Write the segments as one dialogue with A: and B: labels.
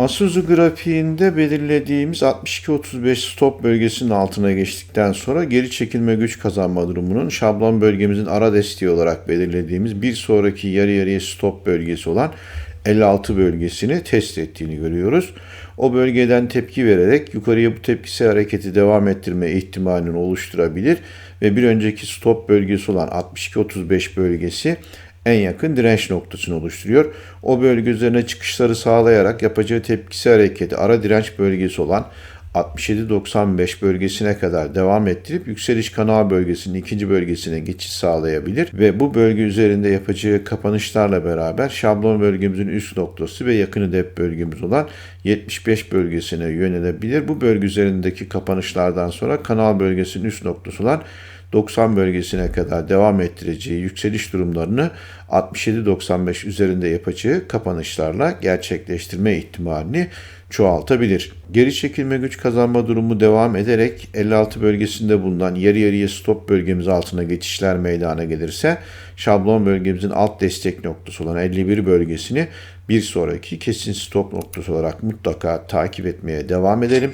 A: Asuzu grafiğinde belirlediğimiz 62-35 stop bölgesinin altına geçtikten sonra geri çekilme güç kazanma durumunun şablon bölgemizin ara desteği olarak belirlediğimiz bir sonraki yarı yarıya stop bölgesi olan 56 bölgesini test ettiğini görüyoruz. O bölgeden tepki vererek yukarıya bu tepkisi hareketi devam ettirme ihtimalini oluşturabilir ve bir önceki stop bölgesi olan 62-35 bölgesi en yakın direnç noktasını oluşturuyor. O bölge üzerine çıkışları sağlayarak yapacağı tepkisi hareketi ara direnç bölgesi olan 67-95 bölgesine kadar devam ettirip yükseliş kanal bölgesinin ikinci bölgesine geçiş sağlayabilir ve bu bölge üzerinde yapacağı kapanışlarla beraber şablon bölgemizin üst noktası ve yakın hedef bölgemiz olan 75 bölgesine yönelebilir. Bu bölge üzerindeki kapanışlardan sonra kanal bölgesinin üst noktası olan 90 bölgesine kadar devam ettireceği yükseliş durumlarını 67-95 üzerinde yapacağı kapanışlarla gerçekleştirme ihtimalini çoğaltabilir. Geri çekilme güç kazanma durumu devam ederek 56 bölgesinde bulunan yarı yarıya stop bölgemiz altına geçişler meydana gelirse şablon bölgemizin alt destek noktası olan 51 bölgesini bir sonraki kesin stop noktası olarak mutlaka takip etmeye devam edelim.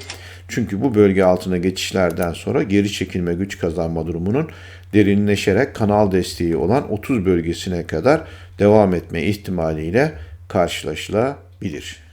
A: Çünkü bu bölge altına geçişlerden sonra geri çekilme güç kazanma durumunun derinleşerek kanal desteği olan 30 bölgesine kadar devam etme ihtimaliyle karşılaşılabilir.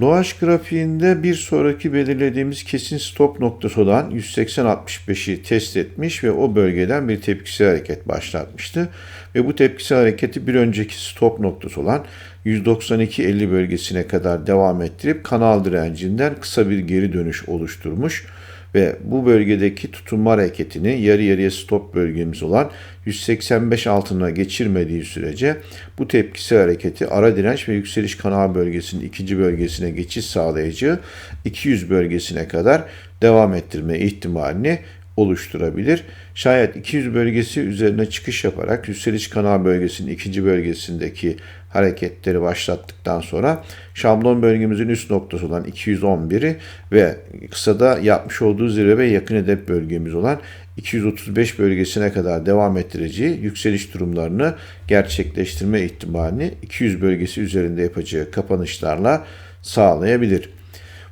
A: Doğaç grafiğinde bir sonraki belirlediğimiz kesin stop noktası olan 180-65'i test etmiş ve o bölgeden bir tepkisi hareket başlatmıştı. Ve bu tepkisi hareketi bir önceki stop noktası olan 192-50 bölgesine kadar devam ettirip kanal direncinden kısa bir geri dönüş oluşturmuş ve bu bölgedeki tutunma hareketini yarı yarıya stop bölgemiz olan 185 altına geçirmediği sürece bu tepkisi hareketi ara direnç ve yükseliş kanal bölgesinin ikinci bölgesine geçiş sağlayacağı 200 bölgesine kadar devam ettirme ihtimalini oluşturabilir. Şayet 200 bölgesi üzerine çıkış yaparak yükseliş kanal bölgesinin ikinci bölgesindeki hareketleri başlattıktan sonra şablon bölgemizin üst noktası olan 211'i ve kısada yapmış olduğu zirve ve yakın hedef bölgemiz olan 235 bölgesine kadar devam ettireceği yükseliş durumlarını gerçekleştirme ihtimalini 200 bölgesi üzerinde yapacağı kapanışlarla sağlayabilir.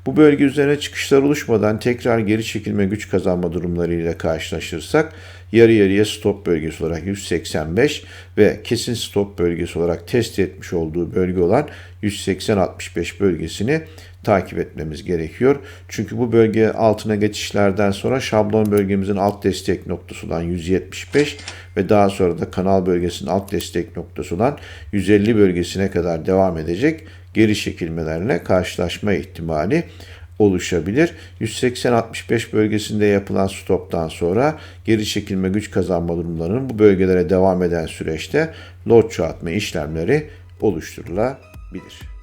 A: Bu bölge üzerine çıkışlar oluşmadan tekrar geri çekilme güç kazanma durumlarıyla karşılaşırsak yarı yarıya stop bölgesi olarak 185 ve kesin stop bölgesi olarak test etmiş olduğu bölge olan 180-65 bölgesini takip etmemiz gerekiyor. Çünkü bu bölge altına geçişlerden sonra şablon bölgemizin alt destek noktası olan 175 ve daha sonra da kanal bölgesinin alt destek noktası olan 150 bölgesine kadar devam edecek geri çekilmelerle karşılaşma ihtimali oluşabilir. 180-65 bölgesinde yapılan stoptan sonra geri çekilme güç kazanma durumlarının bu bölgelere devam eden süreçte lot çoğaltma işlemleri oluşturulabilir.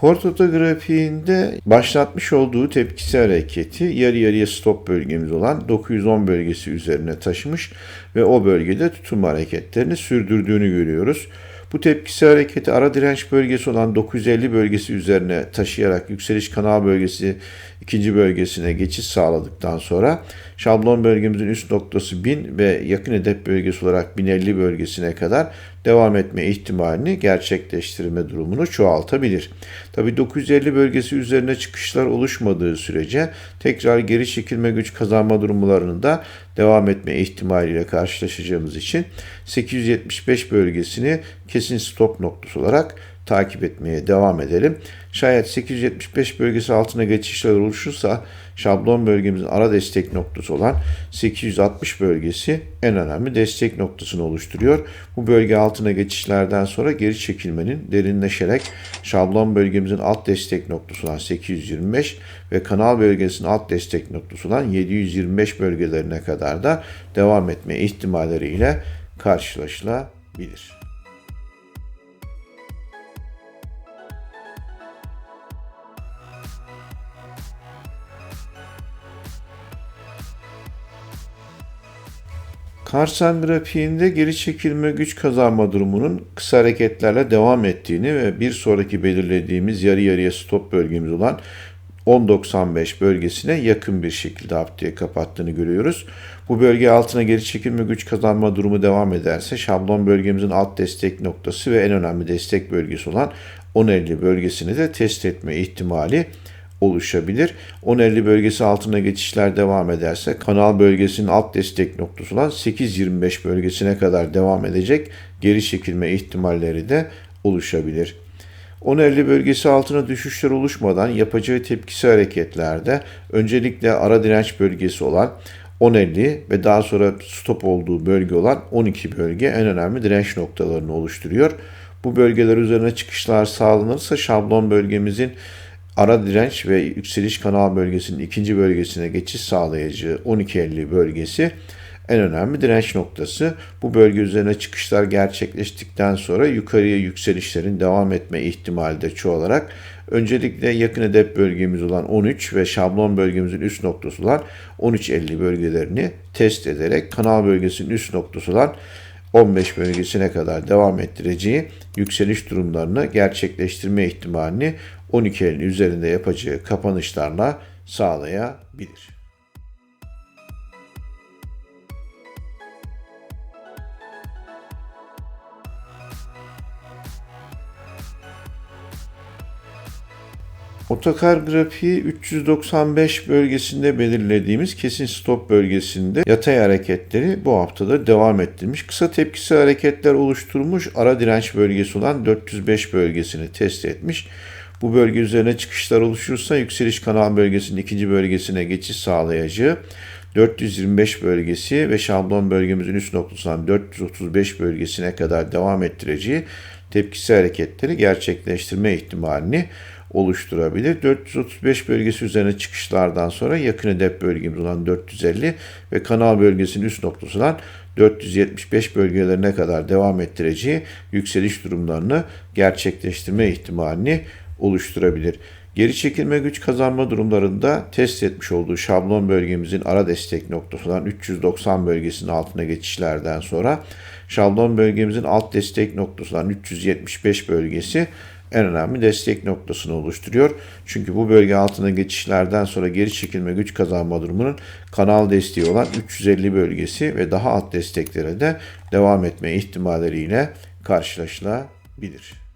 A: Hortoto grafiğinde başlatmış olduğu tepkisi hareketi yarı yarıya stop bölgemiz olan 910 bölgesi üzerine taşımış ve o bölgede tutum hareketlerini sürdürdüğünü görüyoruz. Bu tepkisi hareketi ara direnç bölgesi olan 950 bölgesi üzerine taşıyarak yükseliş kanal bölgesi ikinci bölgesine geçiş sağladıktan sonra şablon bölgemizin üst noktası 1000 ve yakın hedef bölgesi olarak 1050 bölgesine kadar devam etme ihtimalini gerçekleştirme durumunu çoğaltabilir. Tabi 950 bölgesi üzerine çıkışlar oluşmadığı sürece tekrar geri çekilme güç kazanma durumlarında devam etme ihtimaliyle karşılaşacağımız için 875 bölgesini kesin stop noktası olarak takip etmeye devam edelim. Şayet 875 bölgesi altına geçişler oluşursa şablon bölgemizin ara destek noktası olan 860 bölgesi en önemli destek noktasını oluşturuyor. Bu bölge altına geçişlerden sonra geri çekilmenin derinleşerek şablon bölgemizin alt destek noktası olan 825 ve kanal bölgesinin alt destek noktası olan 725 bölgelerine kadar da devam etme ihtimalleriyle karşılaşılabilir. Karsan grafiğinde geri çekilme güç kazanma durumunun kısa hareketlerle devam ettiğini ve bir sonraki belirlediğimiz yarı yarıya stop bölgemiz olan 10.95 bölgesine yakın bir şekilde haftayı kapattığını görüyoruz. Bu bölge altına geri çekilme güç kazanma durumu devam ederse şablon bölgemizin alt destek noktası ve en önemli destek bölgesi olan 10.50 bölgesini de test etme ihtimali oluşabilir. 10.50 bölgesi altına geçişler devam ederse kanal bölgesinin alt destek noktası olan 8.25 bölgesine kadar devam edecek geri çekilme ihtimalleri de oluşabilir. 10.50 bölgesi altına düşüşler oluşmadan yapacağı tepkisi hareketlerde öncelikle ara direnç bölgesi olan 10.50 ve daha sonra stop olduğu bölge olan 12 bölge en önemli direnç noktalarını oluşturuyor. Bu bölgeler üzerine çıkışlar sağlanırsa şablon bölgemizin ara direnç ve yükseliş kanal bölgesinin ikinci bölgesine geçiş sağlayacağı 12.50 bölgesi en önemli direnç noktası. Bu bölge üzerine çıkışlar gerçekleştikten sonra yukarıya yükselişlerin devam etme ihtimali de çoğalarak öncelikle yakın hedef bölgemiz olan 13 ve şablon bölgemizin üst noktası olan 13.50 bölgelerini test ederek kanal bölgesinin üst noktası olan 15 bölgesine kadar devam ettireceği yükseliş durumlarını gerçekleştirme ihtimalini 12 elin üzerinde yapacağı kapanışlarla sağlayabilir. Otokar grafiği 395 bölgesinde belirlediğimiz kesin stop bölgesinde yatay hareketleri bu haftada devam ettirmiş. Kısa tepkisi hareketler oluşturmuş ara direnç bölgesi olan 405 bölgesini test etmiş. Bu bölge üzerine çıkışlar oluşursa yükseliş kanal bölgesinin ikinci bölgesine geçiş sağlayacağı 425 bölgesi ve şablon bölgemizin üst noktasından 435 bölgesine kadar devam ettireceği tepkisi hareketleri gerçekleştirme ihtimalini oluşturabilir. 435 bölgesi üzerine çıkışlardan sonra yakın hedef bölgemiz olan 450 ve kanal bölgesinin üst noktası olan 475 bölgelerine kadar devam ettireceği yükseliş durumlarını gerçekleştirme ihtimalini oluşturabilir. Geri çekilme güç kazanma durumlarında test etmiş olduğu şablon bölgemizin ara destek noktası olan 390 bölgesinin altına geçişlerden sonra şablon bölgemizin alt destek noktası olan 375 bölgesi en önemli destek noktasını oluşturuyor. Çünkü bu bölge altına geçişlerden sonra geri çekilme güç kazanma durumunun kanal desteği olan 350 bölgesi ve daha alt desteklere de devam etme ihtimalleriyle karşılaşılabilir.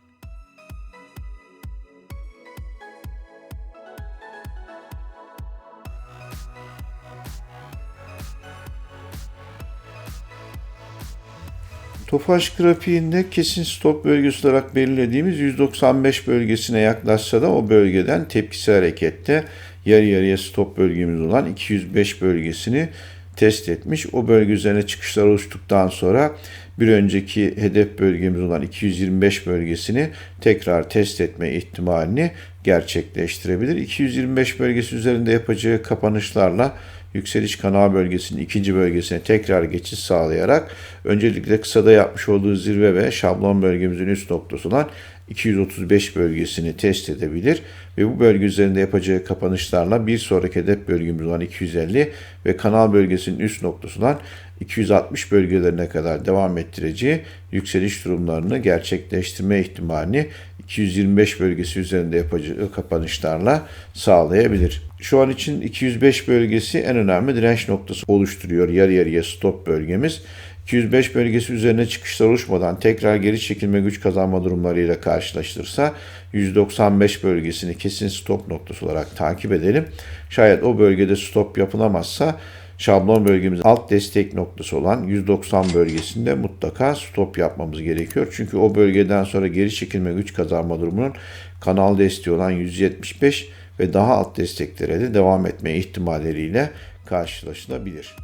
A: Tofaş grafiğinde kesin stop bölgesi olarak belirlediğimiz 195 bölgesine yaklaşsa da o bölgeden tepkisi harekette yarı yarıya stop bölgemiz olan 205 bölgesini test etmiş. O bölge üzerine çıkışlar oluştuktan sonra bir önceki hedef bölgemiz olan 225 bölgesini tekrar test etme ihtimalini gerçekleştirebilir. 225 bölgesi üzerinde yapacağı kapanışlarla yükseliş kanal bölgesinin ikinci bölgesine tekrar geçiş sağlayarak öncelikle kısada yapmış olduğu zirve ve şablon bölgemizin üst noktası olan 235 bölgesini test edebilir ve bu bölge üzerinde yapacağı kapanışlarla bir sonraki hedef bölgemiz olan 250 ve kanal bölgesinin üst noktası olan 260 bölgelerine kadar devam ettireceği yükseliş durumlarını gerçekleştirme ihtimalini 225 bölgesi üzerinde yapacağı kapanışlarla sağlayabilir. Şu an için 205 bölgesi en önemli direnç noktası oluşturuyor. Yarı yarıya stop bölgemiz. 205 bölgesi üzerine çıkışlar oluşmadan tekrar geri çekilme güç kazanma durumlarıyla karşılaştırırsa 195 bölgesini kesin stop noktası olarak takip edelim. Şayet o bölgede stop yapılamazsa şablon bölgemizin alt destek noktası olan 190 bölgesinde mutlaka stop yapmamız gerekiyor. Çünkü o bölgeden sonra geri çekilme güç kazanma durumunun kanal desteği olan 175 ve daha alt desteklere de devam etme ihtimalleriyle karşılaşılabilir.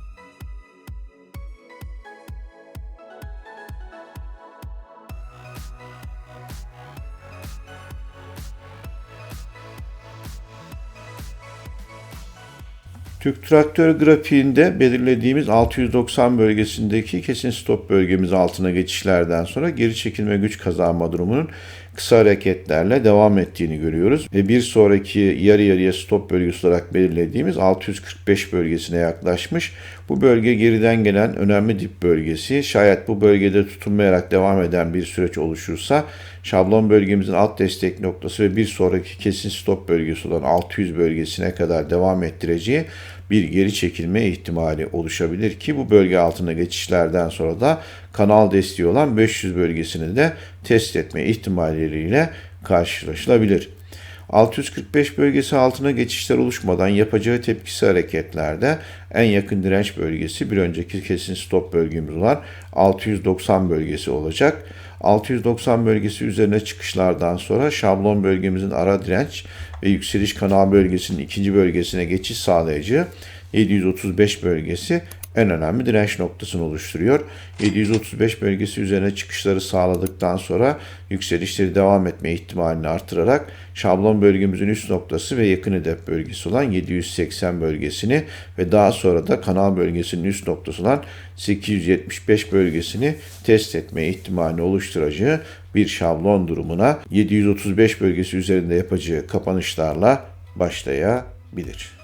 A: Türk Traktör grafiğinde belirlediğimiz 690 bölgesindeki kesin stop bölgemiz altına geçişlerden sonra geri çekilme güç kazanma durumunun kısa hareketlerle devam ettiğini görüyoruz. Ve bir sonraki yarı yarıya stop bölgesi olarak belirlediğimiz 645 bölgesine yaklaşmış. Bu bölge geriden gelen önemli dip bölgesi. Şayet bu bölgede tutunmayarak devam eden bir süreç oluşursa şablon bölgemizin alt destek noktası ve bir sonraki kesin stop bölgesi olan 600 bölgesine kadar devam ettireceği bir geri çekilme ihtimali oluşabilir ki bu bölge altına geçişlerden sonra da kanal desteği olan 500 bölgesini de test etme ihtimalleriyle karşılaşılabilir. 645 bölgesi altına geçişler oluşmadan yapacağı tepkisi hareketlerde en yakın direnç bölgesi bir önceki kesin stop bölgemiz olan 690 bölgesi olacak. 690 bölgesi üzerine çıkışlardan sonra şablon bölgemizin ara direnç ve yükseliş kanal bölgesinin ikinci bölgesine geçiş sağlayıcı 735 bölgesi en önemli direnç noktasını oluşturuyor. 735 bölgesi üzerine çıkışları sağladıktan sonra yükselişleri devam etme ihtimalini artırarak şablon bölgemizin üst noktası ve yakın hedef bölgesi olan 780 bölgesini ve daha sonra da kanal bölgesinin üst noktası olan 875 bölgesini test etme ihtimalini oluşturacağı bir şablon durumuna 735 bölgesi üzerinde yapacağı kapanışlarla başlayabilir.